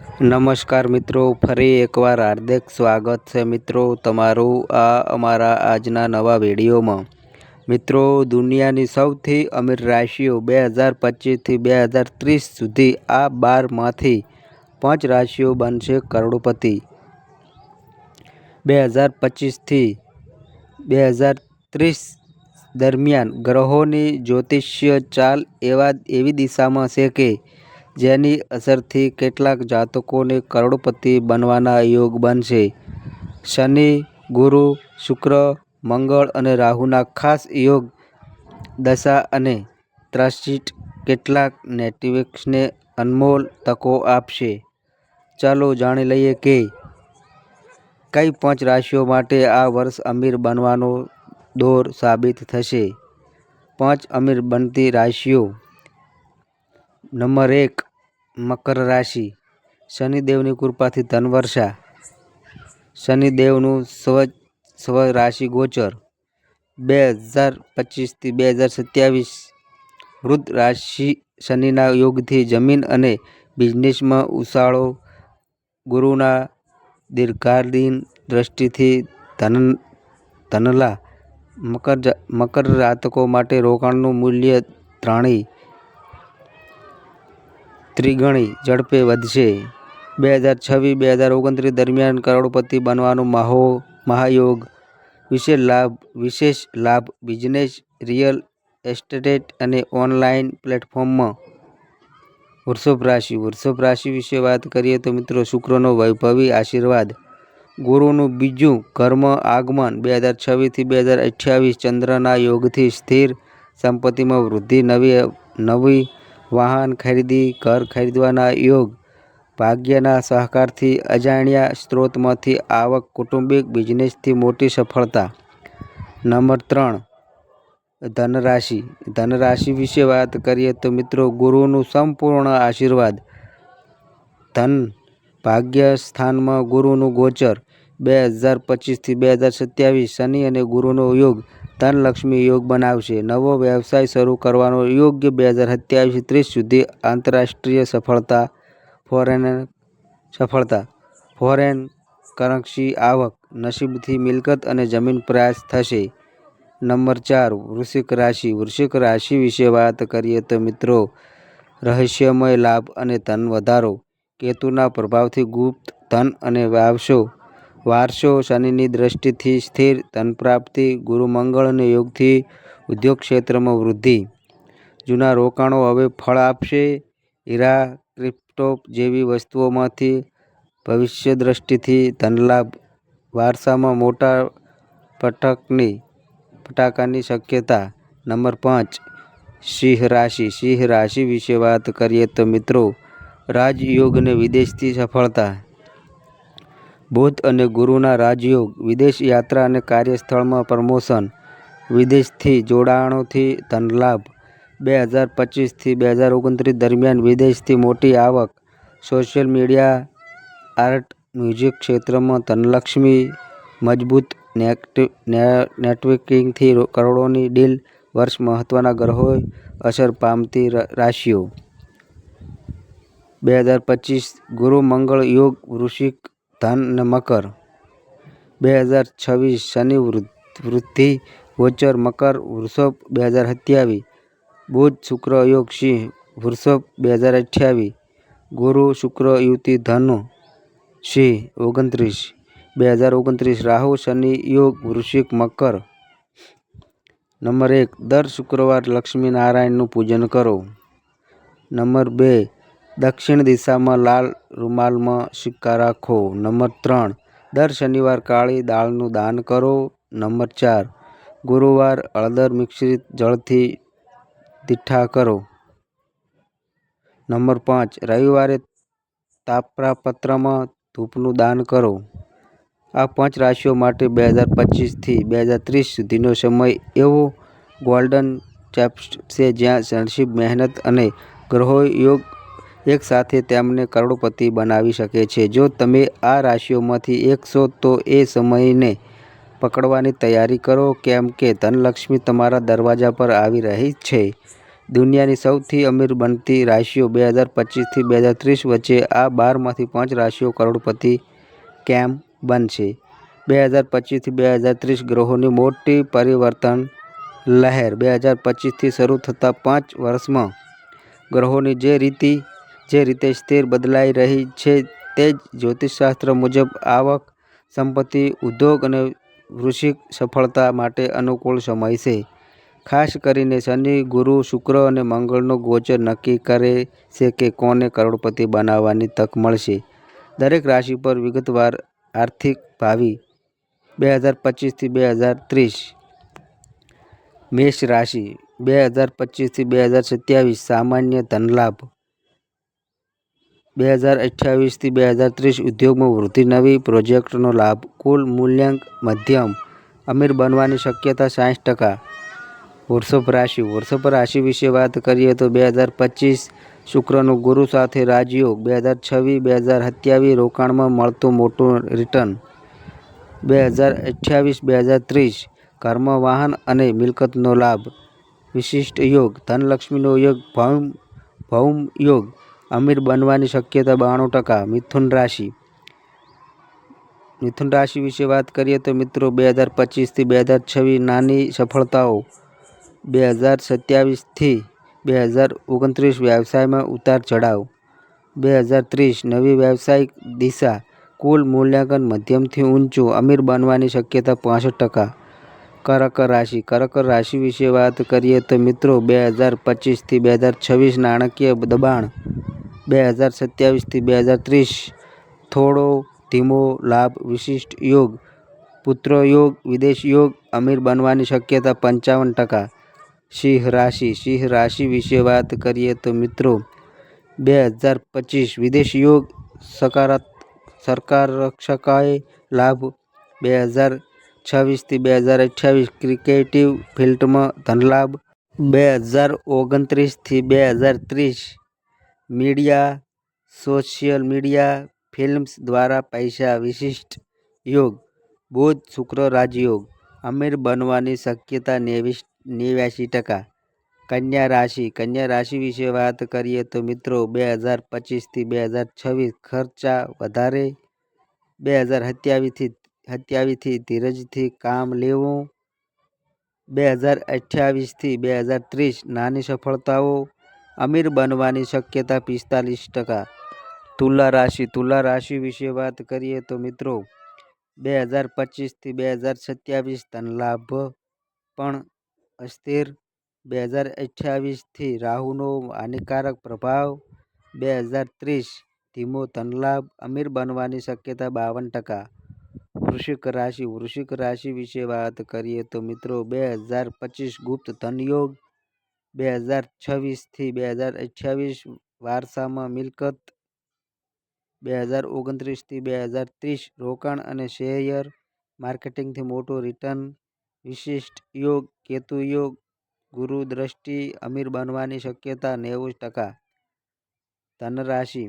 નમસ્કાર મિત્રો, ફરી એકવાર હાર્દિક સ્વાગત છે મિત્રો તમારું આ અમારા આજના નવા વિડીયોમાં. મિત્રો, દુનિયાની સૌથી અમીર રાશિઓ બે હજાર પચીસથી બે હજાર ત્રીસ સુધી આ બારમાંથી પાંચ રાશિઓ બનશે કરોડપતિ. બે હજાર પચીસથી બે હજાર ત્રીસ દરમિયાન ગ્રહોની જ્યોતિષ્ય ચાલ એવા એવી દિશામાં છે કે જેની અસરથી કેટલાક જાતકોને કરોડપતિ બનવાના યોગ બનશે. શનિ, ગુરુ, શુક્ર, મંગળ અને રાહુના ખાસ યોગ દશા અને ત્રાસિટ કેટલાક નેટિવ્સને અનમોલ તકો આપશે. ચાલો જાણી લઈએ કે કઈ પાંચ રાશિઓ માટે આ વર્ષ અમીર બનવાનો દોર સાબિત થશે. પાંચ અમીર બનતી રાશિઓ. નંબર એક મકર રાશિ. શનિદેવની કૃપાથી ધનવર્ષા. શનિદેવનું સ્વ સ્વ રાશિ ગોચર. બે હજાર પચીસથી બે હજાર સત્યાવીસ વૃદ્ધ રાશિ શનિના યોગથી જમીન અને બિઝનેસમાં ઉછાળો, ગુરુના દીર્ઘાધીન દ્રષ્ટિથી ધન, ધનલા. મકર મકર જાતકો માટે રોકાણનું મૂલ્ય ત્રણેય ત્રિગણી ઝડપે વધશે. બે હજાર છવ્વીસ બે હજાર ઓગણત્રીસ દરમિયાન કરોડપતિ બનવાનો મહો, મહાયોગ, વિશે લાભ, વિશેષ લાભ, બિઝનેસ, રિયલ એસ્ટેટ અને ઓનલાઈન પ્લેટફોર્મમાં. વૃષભ રાશિ વૃષભ રાશિ વિશે વાત કરીએ તો મિત્રો શુક્રનો વૈભવી આશીર્વાદ. ગુરુનું બીજું કર્મ આગમન બે હજાર છવ્વીસથી બે હજાર અઠ્યાવીસ ચંદ્રના યોગથી સ્થિર સંપત્તિમાં વૃદ્ધિ, નવી નવી વાહન ખરીદી, ઘર ખરીદવાના યોગ, ભાગ્યના સહકારથી અજાણ્યા સ્ત્રોતમાંથી આવક, કુટુંબિક બિઝનેસથી મોટી સફળતા. નંબર ત્રણ, ધનરાશિ. ધનરાશિ વિશે વાત કરીએ તો મિત્રો, ગુરુનું સંપૂર્ણ આશીર્વાદ. ધન, ભાગ્ય સ્થાનમાં ગુરુનું ગોચર. બે હજાર પચીસથી બે હજાર સત્યાવીસ શનિ અને ગુરુનો યોગ. ધનલક્ષ્મી યોગ બનાવશે. નવો વ્યવસાય શરૂ કરવાનો યોગ્ય બે હજાર સત્યાવીસ ત્રીસ સુધી આંતરરાષ્ટ્રીય સફળતા ફોરેન સફળતા ફોરેન કરન્સી આવક નસીબથી મિલકત અને જમીન પ્રયાસ થશે. નંબર ચાર, વૃશ્ચિક રાશિ. વૃશ્ચિક રાશિ વિશે વાત કરીએ તો મિત્રો, રહસ્યમય લાભ અને ધન વધારો. કેતુના પ્રભાવથી ગુપ્ત ધન અને વાવશો. વારસો શનિની દ્રષ્ટિથી સ્થિર ધન પ્રાપ્તિ ગુરુ અને યોગથી ઉદ્યોગ ક્ષેત્રમાં વૃદ્ધિ. જૂના રોકાણો હવે ફળ આપશે. હીરા, ક્રિપ્ટોપ જેવી વસ્તુઓમાંથી ભવિષ્ય દ્રષ્ટિથી ધનલાભ. વારસામાં મોટા પટકની ફટાકાની શક્યતા. નંબર પાંચ, સિંહ રાશિ. સિંહ રાશિ વિશે વાત કરીએ તો મિત્રો, રાજયોગને વિદેશથી સફળતા. બુધ અને ગુરુના રાજયોગ, વિદેશ યાત્રા અને કાર્યસ્થળમાં પ્રમોશન, વિદેશથી જોડાણોથી ધનલાભ. બે હજાર પચીસથી બે હજાર ઓગણત્રીસ દરમિયાન વિદેશથી મોટી આવક, સોશિયલ મીડિયા, આર્ટ, મ્યુઝિક ક્ષેત્રમાં ધનલક્ષ્મી મજબૂત નેટવર્કિંગથી કરોડોની ડીલ, વર્ષ મહત્ત્વના ગ્રહોએ અસર પામતી રાશિઓ. બે હજાર પચીસ ગુરુ મંગળ યોગ, વૃશ્ચિક ધન અને મકર. બે હજાર છવ્વીસ શનિ વૃદ્ધિ ગોચર મકર વૃષભ બે હજાર સત્યાવીસ, બુધ શુક્ર યોગ સિંહ વૃષભ બે હજાર અઠ્યાવીસ, ગુરુ શુક્ર યુતિ ધનુ સિંહ ઓગણત્રીસ, બે હજાર ઓગણત્રીસ રાહુ શનિ યોગ વૃશ્ચિક મકર. નંબર એક, દર શુક્રવાર લક્ષ્મી નારાયણનું પૂજન કરો. નંબર બે દક્ષિણ દિશામાં લાલ રૂમાલમાં સિક્કા રાખો. નંબર ત્રણ. દર શનિવાર કાળી દાળનું દાન કરો. નંબર ચાર. ગુરુવાર હળદર મિશ્રિત જળથી તીઠા કરો. નંબર પાંચ. રવિવારે તાપરાપત્રમાં ધૂપનું દાન કરો. આ પાંચ રાશિઓ માટે બે હજાર પચીસથી બે હજાર ત્રીસ સુધીનો સમય એવો ગોલ્ડન ચેપ્સ છે જ્યાં નસીબ મહેનત અને ગ્રહો યોગ એકસાથે તેમને કરોડપતિ બનાવી શકે છે. જો તમે આ રાશિઓમાંથી એક છો, તો એ સમયને પકડવાની તૈયારી કરો, કેમ કે ધનલક્ષ્મી તમારા દરવાજા પર આવી રહી છે. દુનિયાની સૌથી અમીર બનતી રાશિઓ બે હજાર પચીસથી બે હજાર ત્રીસ વચ્ચે આ બારમાંથી પાંચ રાશિઓ કરોડપતિ કેમ બનશે? બે હજાર પચીસથી બે હજાર ત્રીસ ગ્રહોની મોટી પરિવર્તન લહેર. બે હજાર પચીસથી શરૂ થતાં પાંચ વર્ષમાં ગ્રહોની જે રીતિ જે રીતે સ્થિર બદલાઈ રહી છે તે જ જ્યોતિષશાસ્ત્ર મુજબ આવક, સંપત્તિ, ઉદ્યોગ અને વૃશ્ચિક સફળતા માટે અનુકૂળ સમય છે. ખાસ કરીને શનિ, ગુરુ, શુક્ર અને મંગળનો ગોચર નક્કી કરે છે કે કોને કરોડપતિ બનાવવાની તક મળશે. દરેક રાશિ પર વિગતવાર આર્થિક ભાવિ બે હજાર પચીસથી બે હજાર ત્રીસ. મેષ રાશિ બે હજાર પચીસથી બે હજાર સત્યાવીસ સામાન્ય ધનલાભ બે હજાર અઠ્યાવીસથી બે હજાર ત્રીસ ઉદ્યોગમાં વૃદ્ધિ નવી પ્રોજેક્ટનો લાભ, કુલ મૂલ્યાંક મધ્યમ, અમીર બનવાની શક્યતા સાઠ ટકા. વૃષભ રાશિ વૃષભ રાશિ વિશે વાત કરીએ તો બે હજાર પચીસ શુક્રનું ગુરુ સાથે રાજયોગ, બે હજાર છવ્વીસ, બે હજાર સત્યાવીસ રોકાણમાં મળતું મોટું રિટર્ન બે હજાર અઠ્યાવીસ, બે હજાર ત્રીસ કર્મ, વાહન અને મિલકતનો લાભ. વિશિષ્ટ યોગ, ધનલક્ષ્મીનો યોગ, ભૌમ ભૌમ યોગ. અમીર બનવાની શક્યતા બાણું ટકા. મિથુન રાશિ. મિથુન રાશિ વિશે વાત કરીએ તો મિત્રો બે હજાર પચીસથી બે હજાર છવ્વીસ નાની સફળતાઓ. બે હજાર સત્યાવીસથી બે હજાર ઓગણત્રીસ વ્યવસાયમાં ઉતાર ચઢાવ. બે હજાર ત્રીસ નવી વ્યવસાયિક દિશા. કુલ મૂલ્યાંકન મધ્યમથી ઊંચું. અમીર બનવાની શક્યતા પાસઠ ટકા. કરક રાશિ. કરક રાશિ વિશે વાત કરીએ તો મિત્રો બે હજાર પચીસથી બે હજાર છવ્વીસ નાણાકીય દબાણ બે હજાર સત્યાવીસથી બે હજાર ત્રીસ. થોડો ધીમો લાભ, વિશિષ્ટ યોગ. પુત્ર યોગ, વિદેશ યોગ, અમીર બનવાની શક્યતા પંચાવન ટકા. સિંહ રાશિ સિંહ રાશિ વિશે વાત કરીએ તો મિત્રો, બે હજાર પચીસ વિદેશ યોગ સકારાત્મક સરકાર રક્ષકાએ લાભ. બે હજાર છવ્વીસથી બે હજાર અઠ્યાવીસ ક્રિકેટિવ ફિલ્ડમાં ધનલાભ. બે હજાર ઓગણત્રીસથી બે હજાર ત્રીસ મીડિયા, સોશિયલ મીડિયા, ફિલ્મ્સ દ્વારા પૈસા વિશિષ્ટ યોગ, બુધ શુક્ર રાજયોગ, અમીર બનવાની શક્યતા નેવીસ નેવ્યાસી ટકા. કન્યા રાશિ કન્યા રાશિ વિશે વાત કરીએ તો મિત્રો બે હજાર પચીસથી બે હજાર છવ્વીસ ખર્ચા વધારે. બે હજાર સત્યાવીસથી સત્યાવીસથી ધીરજથી કામ લેવું. બે હજાર અઠ્યાવીસથી બે હજાર ત્રીસ નાની સફળતાઓ. અમીર બનવાની શક્યતા પિસ્તાલીસ ટકા. તુલા રાશિ તુલા રાશિ વિશે વાત કરીએ તો મિત્રો, બે હજાર પચીસથી બે હજાર સત્યાવીસ ધનલાભ પણ અસ્થિર. બે હજાર અઠ્યાવીસથી રાહુનો હાનિકારક પ્રભાવ. બે હજાર ત્રીસ ધીમો ધનલાભ અમીર બનવાની શક્યતા બાવન ટકા. વૃશ્ચિક રાશિ વૃશ્ચિક રાશિ વિશે વાત કરીએ તો મિત્રો, બે હજાર પચીસ ગુપ્ત ધનયોગ બે હજાર છવ્વીસથી બે હજાર અઠ્યાવીસ વારસામાં મિલકત બે હજાર ઓગણત્રીસથી બે હજાર ત્રીસ રોકાણ અને શેયર માર્કેટિંગથી મોટું રિટર્ન વિશિષ્ટ યોગ, કેતુ યોગ, ગુરુ દ્રષ્ટિ, અમીર બનવાની શક્યતા નેવું ટકા. ધનરાશિ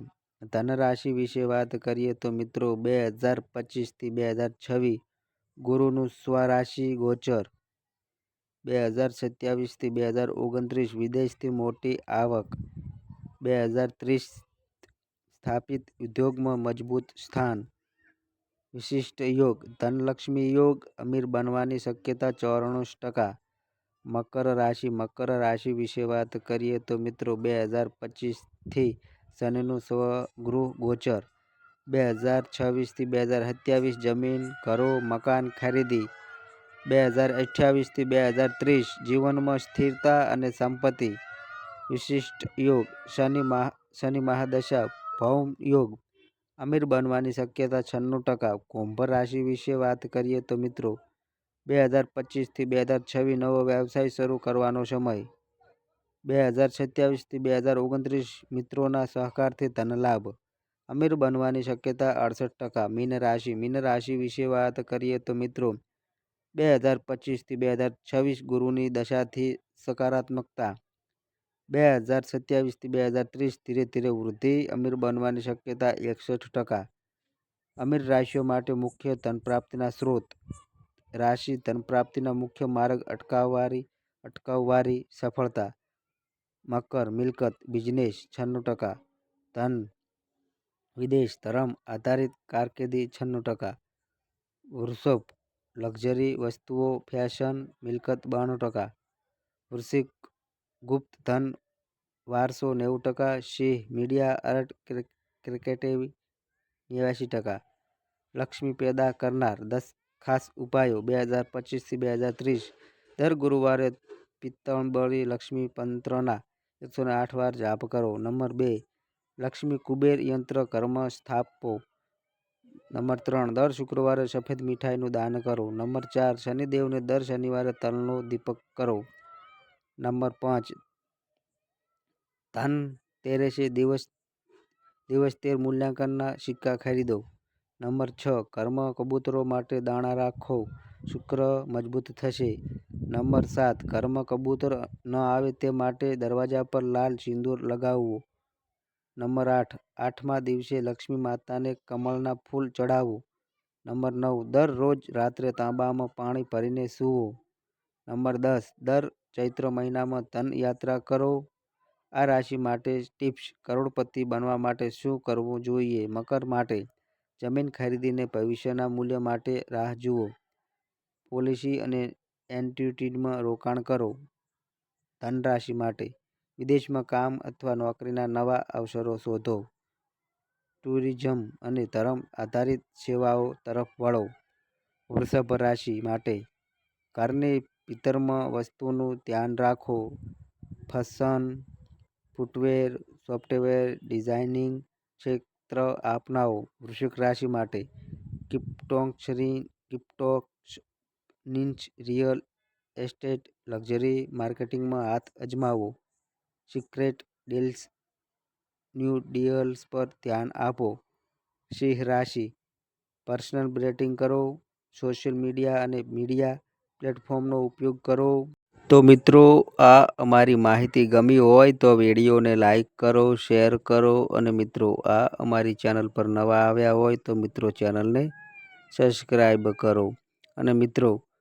ધનરાશિ વિશે વાત કરીએ તો મિત્રો બે હજાર પચીસથી બે હજાર છવ્વીસ ગુરુનું સ્વરાશિ ગોચર. બે હજાર સત્યાવીસથી બે હજાર ઓગણત્રીસ વિદેશથી મોટી આવક. બે હજાર ત્રીસ સ્થાપિત ઉદ્યોગમાં મજબૂત સ્થાન. વિશિષ્ટ યોગ. ધનલક્ષ્મી યોગ અમીર બનવાની શક્યતા ચોરાણું ટકા. મકર રાશિ. મકર રાશિ વિશે વાત કરીએ તો મિત્રો બે હજાર પચીસથી શનિનું સ્વગૃહ ગોચર. બે હજાર છવ્વીસથી બે હજાર સત્યાવીસ જમીન, ઘરો, મકાન ખરીદી. બે હજાર અઠ્યાવીસથી બે હજાર ત્રીસ જીવનમાં સ્થિરતા અને સંપત્તિ. વિશિષ્ટ યોગ, શનિ મહા, શનિ મહાદશા, ભૌમ યોગ. અમીર બનવાની શક્યતા છન્નું ટકા. કુંભ રાશિ વિશે વાત કરીએ તો મિત્રો, બે હજાર પચીસથી બે હજાર છવ્વીસ નવો વ્યવસાય શરૂ કરવાનો સમય. બે હજાર સત્યાવીસથી બે હજાર ઓગણત્રીસ મિત્રોના સહકારથી ધનલાભ અમીર બનવાની શક્યતા અડસઠ ટકા. મીન રાશિ મીન રાશિ વિશે વાત કરીએ તો મિત્રો બે હજાર પચીસથી બે હજાર છવ્વીસ ગુરુની દશાથી સકારાત્મકતા. બે હજાર સત્યાવીસથી બે હજાર ત્રીસ ધીરે ધીરે વૃદ્ધિ. અમીર બનવાની શક્યતા એકસઠ ટકા. અમીર રાશિઓ માટે મુખ્ય ધન પ્રાપ્તિના સ્ત્રોત રાશિ ધન પ્રાપ્તિના મુખ્ય માર્ગ અટકાવવારી અટકાવવારી સફળતા. મકર, મિલકત, બિઝનેસ, છન્નું ટકા. ધન, વિદેશ, ધર્મ આધારિત કારકિર્દી, છન્નું ટકા. વૃષભ લક્ઝરી વસ્તુઓ, ફેશન, મિલકત બાણું ટકા. વૃશ્ચિક ગુપ્ત ધન વારસો નેવું ટકા. સિંહ મીડિયા આર્ટ ક્રિકેટિવ નેવ્યાસી ટકા. લક્ષ્મી પેદા કરનાર દસ ખાસ ઉપાયો બે હજાર પચીસથી બે હજાર ત્રીસ. દર ગુરુવારે પિત્તળબળી લક્ષ્મી પંત્રના એકસો આઠ વાર જાપ કરો. નંબર બે, લક્ષ્મી કુબેર યંત્ર કર્મ સ્થાપો. નંબર ત્રણ, દર શુક્રવારે સફેદ મીઠાઈનું દાન કરો. નંબર ચાર, શનિદેવને દર શનિવારે તલનો દીપક કરો. નંબર પાંચ, ધન તેરેસે દિવસ દિવસ તેર મૂલ્યાંકનના સિક્કા ખરીદો. નંબર છ, કર્મ કબૂતરો માટે દાણા રાખો. શુક્ર મજબૂત થશે. નંબર સાત, કર્મ કબૂતર ન આવે તે માટે દરવાજા પર લાલ સિંદૂર લગાવવું નંબર આઠ, આઠમા દિવસે લક્ષ્મી માતાને કમળના ફૂલ ચડાવવું નંબર નવ, દરરોજ રાત્રે તાંબામાં પાણી ભરીને સૂવો. નંબર દસ, દર ચૈત્ર મહિનામાં ધન યાત્રા કરો. આ રાશિ માટે ટિપ્સ કરોડપતિ બનવા માટે શું કરવું જોઈએ? મકર માટે જમીન ખરીદીને ભવિષ્યના મૂલ્ય માટે રાહ જુઓ. પોલિસી અને એન્યુટીમાં રોકાણ કરો. ધન રાશિ માટે વિદેશમાં કામ અથવા નોકરીના નવા અવસરો શોધો. ટુરિઝમ અને ધર્મ આધારિત સેવાઓ તરફ વળો. વૃષભ રાશિ માટે ઘરની પિત્તરમાં વસ્તુનું ધ્યાન રાખો. ફેશન, ફૂટવેર, સોફ્ટવેર, ડિઝાઇનિંગ ક્ષેત્ર અપનાવો. વૃશ્ચિક રાશિ માટે કિપ્ટોંક્ષરી કિપ્ટોક્સ નિન્ચ રિયલ એસ્ટેટ લક્ઝરી માર્કેટિંગમાં હાથ અજમાવો. સિક્રેટ ડીલ્સ ન્યૂ ડીલ્સ પર ધ્યાન આપો. સિંહ રાશિ. પર્સનલ બ્રેટિંગ કરો. સોશિયલ મીડિયા અને મીડિયા પ્લેટફોર્મનો ઉપયોગ કરો. તો મિત્રો, આ અમારી માહિતી ગમી હોય તો વિડીયોને લાઈક કરો, શેર કરો અને મિત્રો, આ અમારી ચેનલ પર નવા આવ્યા હોય તો મિત્રો ચેનલને સબસ્ક્રાઈબ કરો. અને મિત્રો